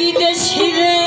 Bir de şirin.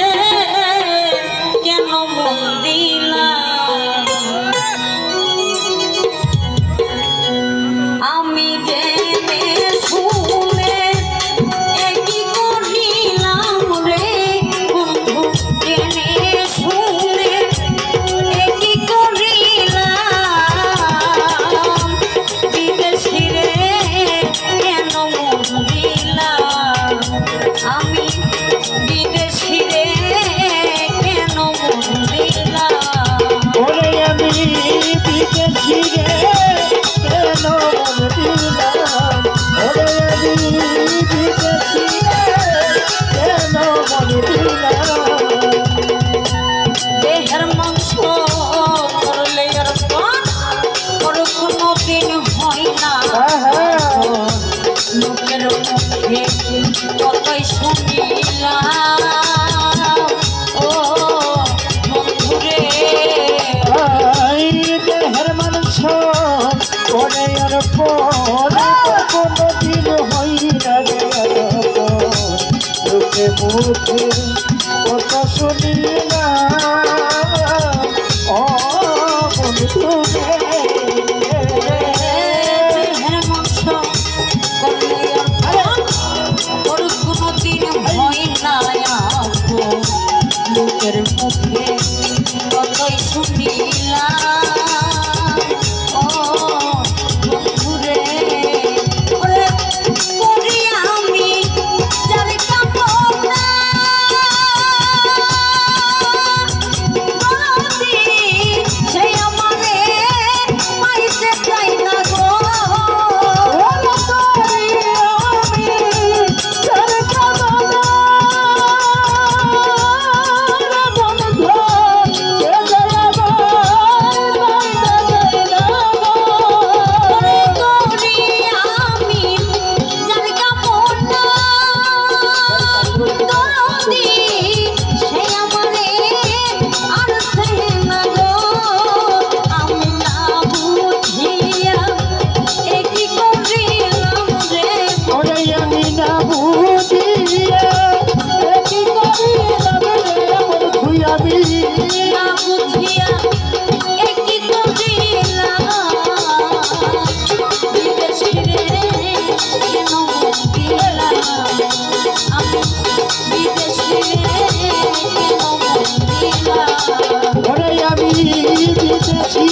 কতই শুনিলাম। ও বন্ধুরে। দেহের মানুষ পরে আর পরে কোনো দিন হইয়া মুখে কত শুনিলাম।